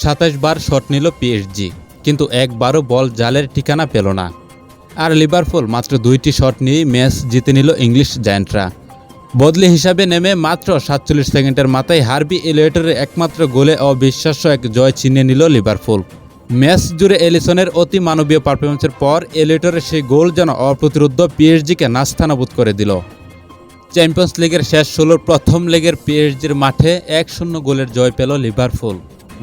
সাতাশ বার শট নিল পিএসজি কিন্তু একবারও বল জালের ঠিকানা পেল না। আর লিভারপুল মাত্র দুইটি শট নিয়েই ম্যাচ জিতে নিল ইংলিশ জায়ান্টরা। বদলি হিসাবে নেমে মাত্র সাতচল্লিশ সেকেন্ডের মাথায় হার্বি এলিয়েটরের একমাত্র গোলে অবিশ্বাস্য এক জয় ছিনিয়ে নিল লিভারপুল। ম্যাচ জুড়ে এলিসনের অতি মানবীয় পারফরমেন্সের পর এলিয়েটরের সেই গোল যেন অপ্রতিরোধ পিএসজিকে নাস্তানাবুদ করে দিল। চ্যাম্পিয়ন্স লিগের শেষ ষোলোর প্রথম লেগের পিএসজির মাঠে এক শূন্য গোলের জয় পেল লিভারপুল।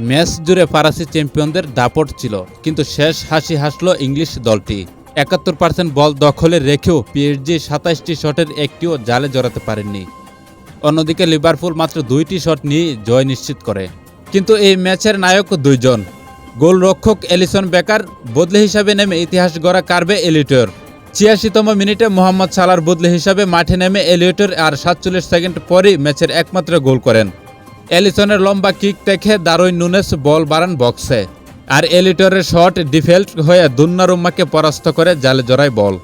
ম্যাচ জুড়ে ফরাসি চ্যাম্পিয়নদের দাপট ছিল, কিন্তু শেষ হাসি হাসল ইংলিশ দলটি। একাত্তর পার্সেন্ট বল দখলে রেখেও পিএসজি সাতাইশটি শটের একটিও জালে জড়াতে পারেননি। অন্যদিকে লিভারপুল মাত্র দুইটি শট নিয়ে জয় নিশ্চিত করে। কিন্তু এই ম্যাচের নায়ক দুইজন। গোলরক্ষক এলিসন বেকার, বদলে হিসাবে নেমে ইতিহাস গড়া কারবে এলিটর। ছিয়াশিতম মিনিটে মোহাম্মদ সালার বদলে হিসাবে মাঠে নেমে এলিয়টর আর সাতচল্লিশ সেকেন্ড পরই ম্যাচের একমাত্র গোল করেন। এলিসনের লম্বা কিক দেখে দারুইন নুনেস বল বাড়ান বক্সে। আর এলিটরের শট ডিফেল্ট হয়ে দুন্নারুম্মাকে পরাস্ত করে জালে জড়ায় বল।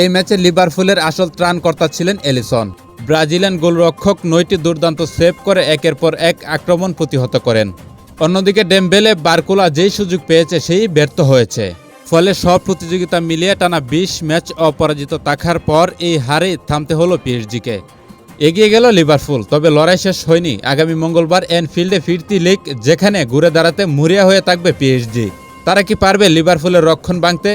এই ম্যাচে লিভারপুলের আসল ত্রাণকর্তা ছিলেন এলিসন। ব্রাজিলিয়ান গোলরক্ষক নয়টি দুর্দান্ত সেভ করে একের পর এক আক্রমণ প্রতিহত করেন। অন্যদিকে ডেমবেলে বারকুলা যেই সুযোগ পেয়েছে সেই ব্যর্থ হয়েছে। ফলে সব প্রতিযোগিতা মিলিয়ে টানা বিশ ম্যাচ অপরাজিত থাকার পর এই হারে থামতে হলো পিএসজিকে। এগিয়ে গেল লিভারপুল, তবে লড়াই শেষ হয়নি। আগামী মঙ্গলবার এনফিল্ডে ফিরতি লিগ যেখানে ঘুরে দাঁড়াতে মুরিয়া হয়ে থাকবে পিএইচডি। তারা কি পারবে লিভারপুলের রক্ষণ ভাঙতে?